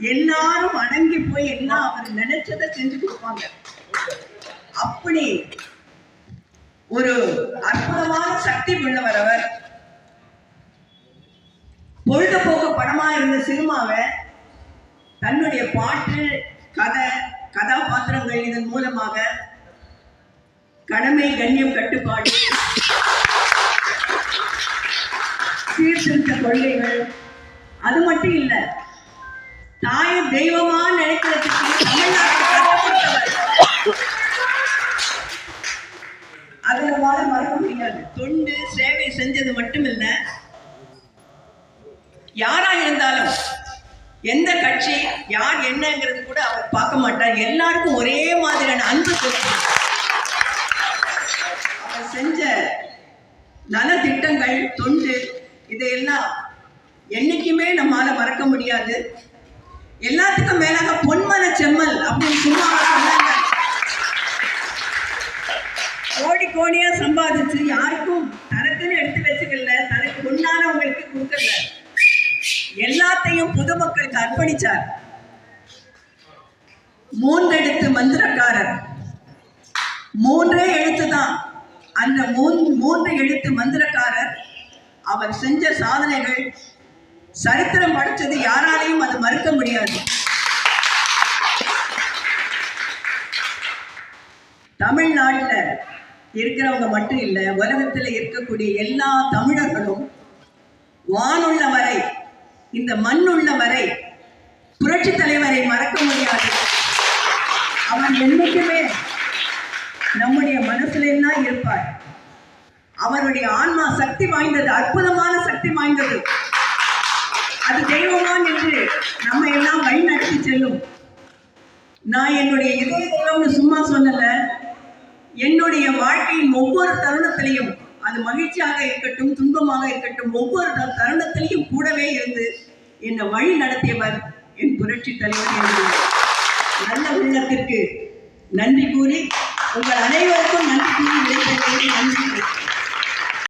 எல்லாரும் அடங்கி போய் எல்லாம் அவர் நினைச்சதை செஞ்சு கொடுப்பாங்க அப்படி ஒரு அற்புதமான சக்தி உள்ளவர் அவர். பொழுதுபோக்கு படமா இருந்த சினிமாவை தன்னுடைய பாட்டு கதை கதாபாத்திரங்கள் இதன் மூலமாக கடமை கண்ணியம் கட்டுப்பாடு சீர்திருத்த கொள்கைகள் அது மட்டும் இல்லை தாயை தெய்வமா நினைக்கிறதுக்கு தமிழ்நாட்டு அதனால மறக்க முடியாது. தொண்டு சேவை செஞ்சது மட்டுமில்ல யாரா இருந்தாலும் எந்த கட்சி யார் என்னங்கிறது கூட அவர் பார்க்க மாட்டார். எல்லாருக்கும் ஒரே மாதிரியான அன்பு கொடுப்பார் அவர் செஞ்ச நலத்திட்டங்கள் தொண்டு இதையெல்லாம் என்னைக்குமே நம்மால மறக்க முடியாது. எல்லாத்துக்கும் மேலாக பொன்மன செம்மல் அப்படின்னு சும்மா சொன்னாங்க. கோடி கோடியா சம்பாதிச்சு யாருக்கும் தனக்குன்னு எடுத்து வச்சுக்கல தனக்கு உண்டானவங்களுக்கு கொடுக்கல. எல்லாத்தையும் பொதுமக்களுக்கு அர்ப்பணிச்சார். மூன்றெழுத்து மந்திரக்காரர். மூன்றே எழுத்து தான். அந்த மூன்று எழுத்து மந்திரக்காரர் அவர் செஞ்ச சாதனைகள் சரித்திரம் படைச்சது யாராலையும் அது மறுக்க முடியாது. தமிழ்நாட்டில் இருக்கிறவங்க மட்டும் இல்லை உலகத்தில் இருக்கக்கூடிய எல்லா தமிழர்களும் வானுள்ள வரை இந்த மண்ணுள்ள வரை புரட்சி தலைவரை மறக்க முடியாது. அவன் என்னைக்குமே நம்முடைய மனசுல தான் இருப்பார் அவருடைய ஆன்மா சக்தி வாய்ந்தது அற்புதமான சக்தி வாய்ந்தது. அது தெய்வமான் என்று நம்ம எல்லாம் வழி நடத்தி செல்லும். நான் என்னுடைய இதய தெய்வம்னு சும்மா சொல்லல என்னுடைய வாழ்க்கையின் ஒவ்வொரு தருணத்திலையும் அது மகிழ்ச்சியாக இருக்கட்டும் துன்பமாக இருக்கட்டும் ஒவ்வொரு தருணத்திலையும் கூடவே இருந்து என்னை வழி நடத்தியவர் என் புரட்சி தலைவர் நல்ல உள்ளத்திற்கு நன்றி கூறி உங்கள் அனைவருக்கும் நன்றி கூறி விடைபெறுகிறேன். நன்றி.